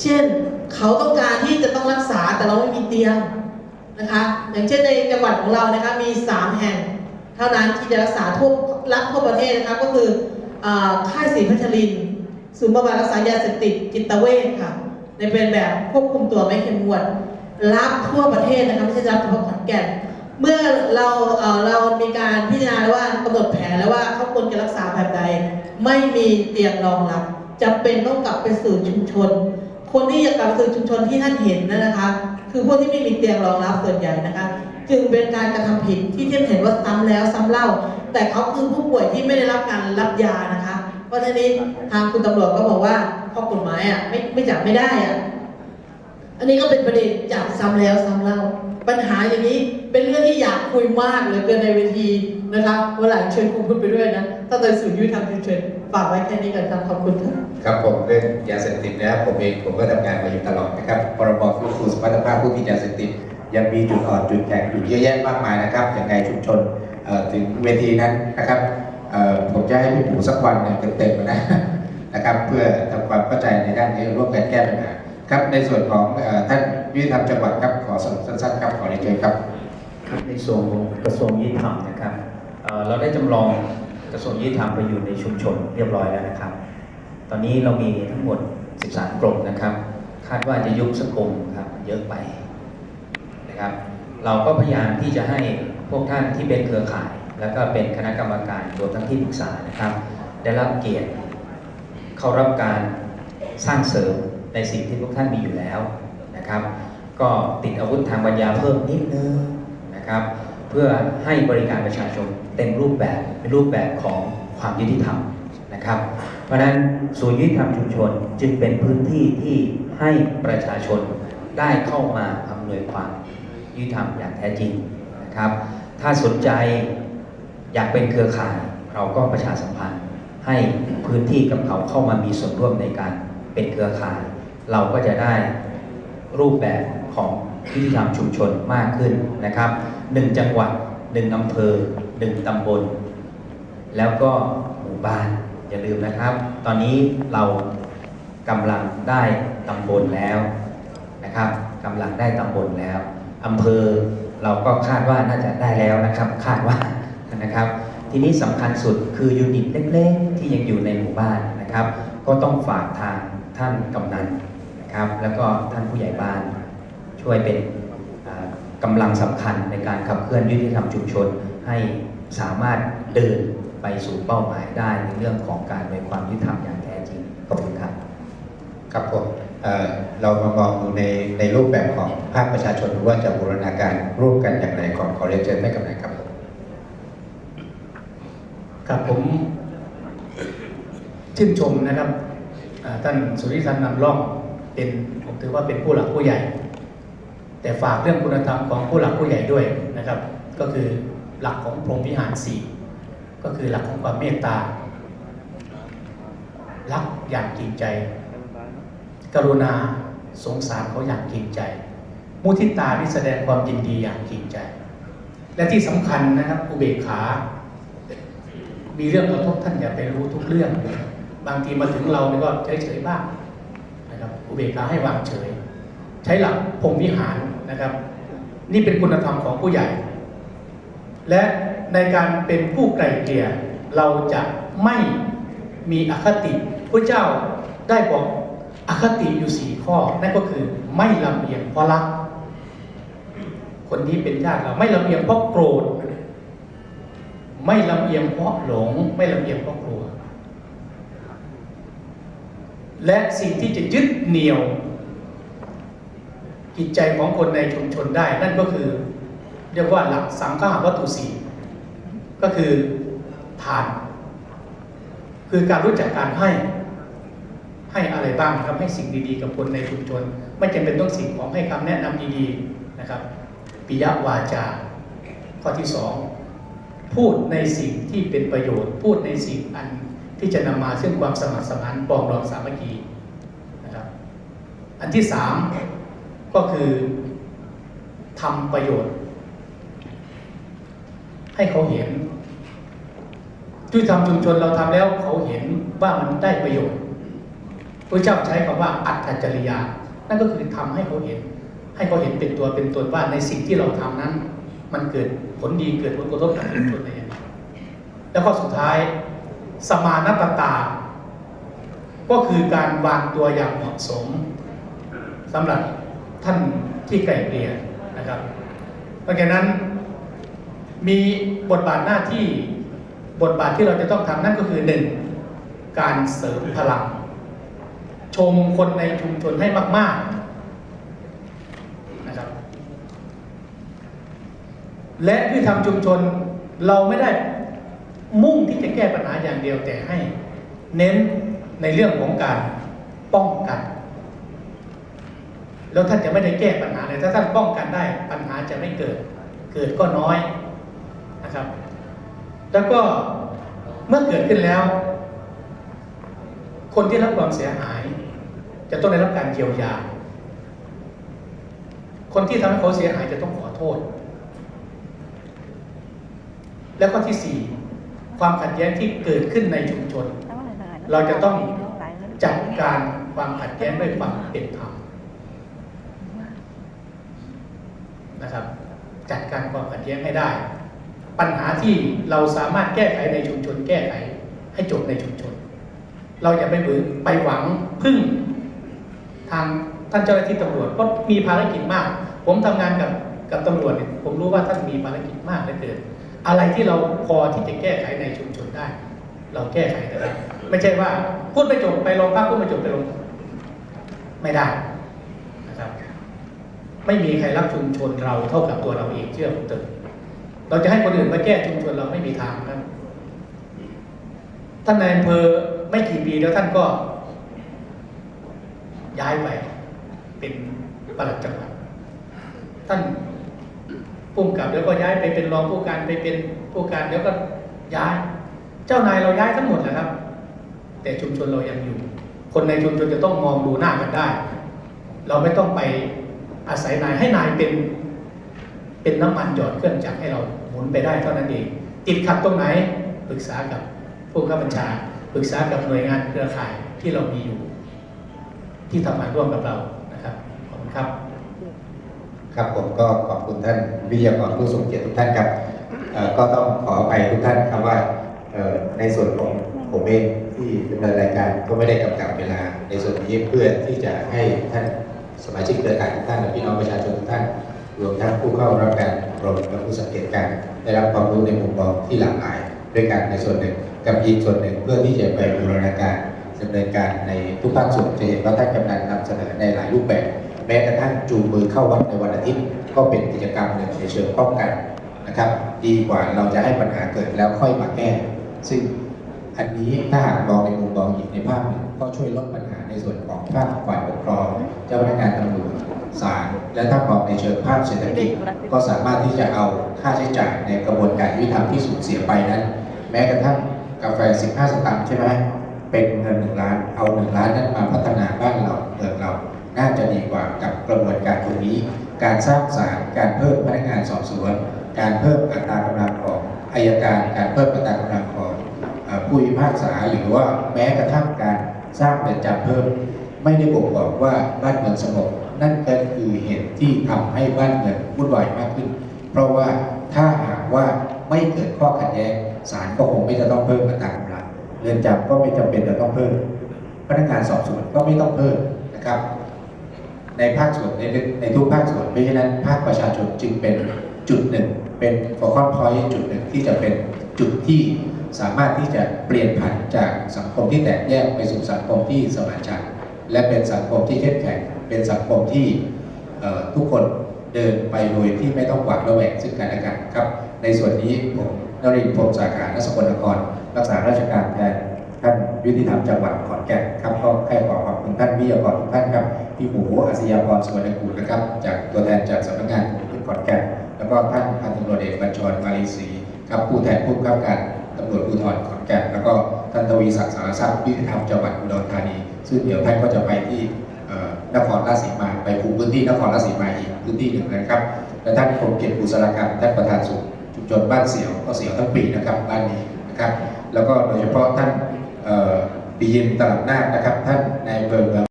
เช่นเขาต้องการที่จะต้องรักษาแต่เราไม่มีเตียงนะคะ อย่างเช่นในจังหวัดของเรานะคะมี 3 แห่ง เท่านั้นที่จะรักษาทั่วรัฐทั่วประเทศนะคะก็คือค่ายศรีพัชรินศูนย์บำบัดรักษายาเสพติดจิตเวชค่ะในเป็นแบบควบคุมตัวไม่เข้มงวดรับทั่วประเทศนะคะไม่ใช่รับเฉพาะขอนแก่นเมื่อเราเอ่อเรามีการพิจารณาแล้วว่ากำหนดแผนแล้วว่าเขาควรจะรักษาแบบใด ไม่มีเตียงรองรับจำเป็นต้องกลับไปสู่ชุมชน คนที่อยากลับสู่ชุมชนที่ท่านเห็นนะนะคะ คือพวกที่ไม่มีเตียงรองรับส่วนใหญ่นะคะ จึงเป็นการกระทำผิดที่ท่านเห็นว่าซ้ำแล้วซ้ำเล่า แต่เขาคือผู้ป่วยที่ไม่ได้รับการรับยานะคะ เพราะฉะนี้ทางคุณตำรวจก็บอกว่าข้อกฎหมายอะไม่ไม่จับไม่ได้อะ อันนี้ก็เป็นประเด็นจับซ้ำแล้วซ้ำเล่า ปัญหาอย่างนี้เป็นเรื่องที่อยากคุยมากเหลือเกินในเวทีนะคะวันหลังเชิญคุณพูดไปด้วยนะถ้าโดยศูนย์ยุติธรรมเชิญฝากไว้แค่นี้ก่อนครับขอบคุณครับครับผมเรื่องยาเสพติดนะครับผมเองผมก็ทำงานมาอยู่ตลอดนะครับพรบฟื้นฟูสมรรถภาพผู้มียาเสพติดยังมีจุดอ่อนจุดแข็งอยู่เยอะแยะมากมายนะครับอยังไงชุมชนถึงเวทีนั้นนะครับผมจะให้พี่หมูสักวันหนึ่งเต็มๆนะนะครับ เพื่อทำความเข้าใจในด้านนี้ร่วมกันแก้ปัญหา ครับในส่วนของท่านยุติธรรมจังหวัดครับขอสรุปสั้นๆครับขอเรียนเชิญครับในส่วนของกระทรวงยุติธรรมนะครับเราได้จำลองกระทรวงยุติธรรมไปอยู่ในชุมชนเรียบร้อยแล้วนะครับ ตอนนี้เรามีทั้งหมด 13กลุ่มนะครับ คาดว่าจะยุบสักกลุ่มครับเยอะไปนะครับ เราก็พยายามที่จะให้พวกท่านที่เป็นเครือข่าย แล้วก็เป็นคณะกรรมการรวมทั้งที่ปรึกษานะครับ ได้รับเกียรติเข้ารับการสร้างเสริม ในสิ่งที่พวกท่านมีอยู่แล้วนะครับ ก็ติดอาวุธทางปัญญาเพิ่มนิดนึงนะครับ เพื่อให้บริการประชาชนเต็มรูปแบบเป็นรูปแบบของความยุติธรรมนะครับ เพราะฉะนั้นศูนย์ยุติธรรมชุมชนจึงเป็นพื้นที่ที่ให้ประชาชนได้เข้ามาอำนวยความยุติธรรมอย่างแท้จริงนะครับ ถ้าสนใจอยากเป็นเครือข่ายเราก็ประชาสัมพันธ์ให้พื้นที่กับเขาเข้ามามีส่วนร่วมในการเป็นเครือข่าย เราก็จะได้รูปแบบของยุติธรรมชุมชนมากขึ้นนะครับหนึ่งจังหวัดหนึ่งอำเภอหนึ่งตำบล แล้วก็หมู่บ้านอย่าลืมนะครับ ตอนนี้เรากำลังได้ตำบลแล้วนะครับกำลังได้ตำบลแล้วอำเภอเราก็คาดว่าน่าจะได้แล้วนะครับ คาดว่านะครับ ทีนี้สำคัญสุดคือยูนิตเล็กๆ ที่ยังอยู่ในหมู่บ้านนะครับ ก็ต้องฝากทางท่านกำนัน นะครับ แล้วก็ท่านผู้ใหญ่บ้านช่วยเป็นอ่ากำลังสำคัญในการขับเคลื่อนยุติธรรมชุมชน ให้สามารถเดินไปสู่เป้าหมายได้ในเรื่องของการในความยุติธรรมอย่างแท้จริงขอบคุณครับครับผมเอ่อเรามามองดูในในรูปแบบของภาคประชาชนว่าจะบูรณาการร่วมกันอย่างไรก่อนขอเรียนเชิญท่านกำนันครับผมครับผมชื่นชมนะครับอ่าท่านสุริทันนำร่อง เป็นผมถือว่าเป็นผู้หลักผู้ใหญ่ แต่ฝากเรื่องคุณธรรมของผู้หลักผู้ใหญ่ด้วยนะครับ ก็คือหลักของพรหมวิหารสี่ก็คือหลักของความเมตตา รักอย่างจริงใจ กรุณาสงสารเขาอย่างจริงใจ มุทิตาที่แสดงความยินดีอย่างจริงใจ และที่สำคัญนะครับอุเบกขา มีเรื่องกระทบท่านอย่าไปรู้ทุกเรื่อง บางทีมาถึงเราเนี่ยก็เฉยๆบ้าง อุเบกขาให้วางเฉย ใช้หลักพรมวิหารนะครับ นี่เป็นคุณธรรมของผู้ใหญ่ และในการเป็นผู้ไกลเกลี่ยเราจะไม่มีอคติพระเจ้าได้บอกอคติอยู่สี่ข้อ นั่นก็คือไม่ลำเอียงเพราะรัก คนนี้เป็นญาติเราไม่ลำเอียงเพราะโกรธ ไม่ลำเอียงเพราะหลง ไม่ลำเอียงเพราะกลัว และสิ่งที่จะยึดเหนี่ยว จิตใจของคนในชุมชนได้ นั่นก็คือ เรียกว่าหลักสังฆาวัตถุสี่ก็คือทาน คือการรู้จักการให้ให้อะไรบ้างครับให้สิ่งดีๆ กับคนในชุมชน ไม่จำเป็นต้องสิ่งของให้คำแนะนำดีๆนะครับปิยวาจา ข้อที่สองพูดในสิ่งที่เป็นประโยชน์ พูดในสิ่งอัน ที่จะนำมาซึ่งความสมัครสมานปองดองสามัคคีนะครับอันที่สามก็คือทำประโยชน์ ให้เขาเห็นด้วยทำชุมชนเราทำแล้วเขาเห็นว่ามันได้ประโยชน์เวระเจ้าใช้คำว่าอัตจริยา นั่นก็คือทำให้เขาเห็น ให้เขาเห็นเป็นตัวเป็นตนว่าในสิ่งที่เราทำนั้น มันเกิดผลดีเกิดผลกระทบกับชุมชนอะไรอย่างไรแล้วข้อสุดท้าย สมานตตา ก็คือการวางตัวอย่างเหมาะสมสำหรับท่านที่ไกลเกลี่ยนะครับ เพราะฉะนั้นมีบทบาทหน้าที่บทบาทที่เราจะต้องทำนั่นก็คือหนึ่งการเสริมพลัง ชมคนในชุมชนให้มากๆนะครับ และที่ทำชุมชนเราไม่ได้ มุ่งที่จะแก้ปัญหาอย่างเดียวแต่ให้ เน้นในเรื่องของการป้องกัน แล้วท่านจะไม่ได้แก้ปัญหาเลยถ้าท่านป้องกันได้ปัญหาจะไม่เกิด เกิดก็น้อยนะครับ แล้วก็เมื่อเกิดขึ้นแล้ว คนที่รับความเสียหาย จะต้องได้รับการเยียวยา คนที่ทำให้เขาเสียหายจะต้องขอโทษ แล้วก็ที่สี่ ความขัดแย้งที่เกิดขึ้นในชุมชน เราจะต้องจัดการความขัดแย้งด้วยความเป็นธรรมนะครับ จัดการความขัดแย้งให้ได้ ปัญหาที่เราสามารถแก้ไขในชุมชน แก้ไขให้จบในชุมชน เราอย่าไปหวังไปหวังพึ่งทางท่านเจ้าหน้าที่ตำรวจเพราะมีภารกิจมาก ผมทำงานกับกับตำรวจเนี่ยผมรู้ว่าท่านมีภารกิจมากเหลือเกิน อะไรที่เราพอที่จะแก้ไขในชุมชนได้ เราแก้ไขได้ไม่ใช่ว่าพูดไม่จบไปโรงพักพูดไม่จบไปโรงไม่ได้นะครับ ไม่มีใครรักชุมชนเราเท่ากับตัวเราเองเชื่อผมเถอะเราจะให้คนอื่นมาแก้ชุมชนเราไม่มีทางครับท่านนายอำเภอไม่กี่ปีแล้วท่านก็ ย้ายไปเป็นปลัดจังหวัดท่าน ผู้กำกับแล้วก็ย้ายไปเป็นรองผู้การไปเป็นผู้การแล้วก็ย้าย เจ้านายเราย้ายทั้งหมดแหละครับ แต่ชุมชนเรายังอยู่ คนในชุมชนจะต้องมองดูหน้ากันได้ เราไม่ต้องไปอาศัยนายให้นายเป็น เป็นน้ำมันหยอดเครื่องจักรให้เราหมุนไปได้เท่านั้นเองติดขัดตรงไหนปรึกษากับผู้ข้าบัญชาปรึกษากับหน่วยงานเครือข่ายที่เรามีอยู่ ที่ทำงานร่วมกับเรานะครับขอบคุณครับ ครับผมก็ขอบคุณท่านวิทยากรผู้ทรงเกียรติทุกท่านครับก็ต้องขอไปทุกท่านครับว่าในส่วนของผมเองที่ดำเนินรายการก็ไม่ได้กำกับเวลาในส่วนนี้เพื่อที่จะให้ท่านสมาชิกเครือข่ายทุกท่านและพี่น้องประชาชนทุกท่านรวมทั้งผู้เข้ารับการอบรมและผู้สังเกตการได้รับความรู้ในมุมมองที่หลากหลายด้วยกันในส่วนหนึ่งกับอีกส่วนหนึ่งเพื่อที่จะไปบูรณาการดำเนินการในทุกภาคส่วนจะเห็นว่าท่านกำนันนำเสนอในหลายรูปแบบ แม้กระทั่งจูงมือเข้าวัดในวันอาทิตย์ ก็เป็นกิจกรรมหนึ่งในเชิงป้องกันนะครับ ดีกว่าเราจะให้ปัญหาเกิดแล้วค่อยมาแก้ ซึ่งอันนี้ถ้าหากมองในมุมมองอีกในภาพหนึ่งก็ช่วยลดปัญหาในส่วนของภาคฝ่ายปกครอง เจ้าพนักงานตำรวจศาลและถ้ามองในเชิงภาคเศรษฐกิจ ก็สามารถที่จะเอาค่าใช้จ่ายในกระบวนการยุติธรรมที่สูญเสียไปนั้น แม้กระทั่งกาแฟ 15 สตางค์ใช่ไหมเป็นเงินหนึ่งล้าน เอาหนึ่งล้านนั้นมาพัฒนาบ้านเราเมืองเรา น่าจะดีกว่ากับกระบวนการตรงนี้ การสร้างสารการเพิ่มพนักงานสอบสวน การเพิ่มอัตรากำลังของอายการ การเพิ่มอัตรากำลังของผู้พิพากษาหรือว่าแม้กระทั่งการสร้างเรือนจำเพิ่ม ไม่ได้บ่งบอกว่าบ้านเมืองสงบนั่นก็คือเหตุที่ทำให้บ้านเมืองวุ่นวายมากขึ้น เพราะว่าถ้าหากว่าไม่เกิดข้อขัดแย้งศาลก็คงไม่จะต้องเพิ่มอัตรากำลังเรือนจำก็ไม่จำเป็นจะต้องเพิ่มพนักงานสอบสวนก็ไม่ต้องเพิ่มนะครับ ในภาคส่วนในในทุกภาคส่วนเพราะฉะนั้นภาคประชาชนจึงเป็นจุดหนึ่ง เป็นฟอคอนพอยต์จุดหนึ่งที่จะเป็นจุดที่สามารถที่จะเปลี่ยนผ่านจากสังคมที่แตกแยกไปสู่สังคมที่สมานฉันท์และเป็นสังคมที่เข้มแข็ง เป็นสังคมที่ทุกคนเดินไปโดยที่ไม่ต้องหวาดระแวงซึ่งกันและกันครับ ในส่วนนี้ผมนรินทร์พรหมสาขานสกลนคร รักษาราชการแทน ท่านยุติธรรมจังหวัดขอนแก่นครับก็แค่ขอขอบคุณท่านวิทยากรทุกท่านครับพี่หมูอาศยากรสวนกูลนะครับ จากตัวแทนจากสำนักงานขอนแก่นแล้วก็ท่านพันตำรวจเอกบัญชรมาลีศรีครับผู้แทนผู้กำกับการตำรวจภูธรขอนแก่นแล้วก็ท่านทวีศักดิ์สารทรัพย์ยุติธรรมจังหวัดอุดรธานี ซึ่งเดี๋ยวท่านก็จะไปที่นครราชสีมาไปคุมพื้นที่นครราชสีมาอีกพื้นที่หนึ่งนะครับและท่านคมเกียรติบุษรกรรมท่านประธานสุขชุมชนบ้านเสียวก็เสียวทั้งปีนะครับบ้านนี้นะครับ แล้วก็โดยเฉพาะท่าน บีเอ็มตลาดนาคนะครับ ท่านนายอำเภอเมือง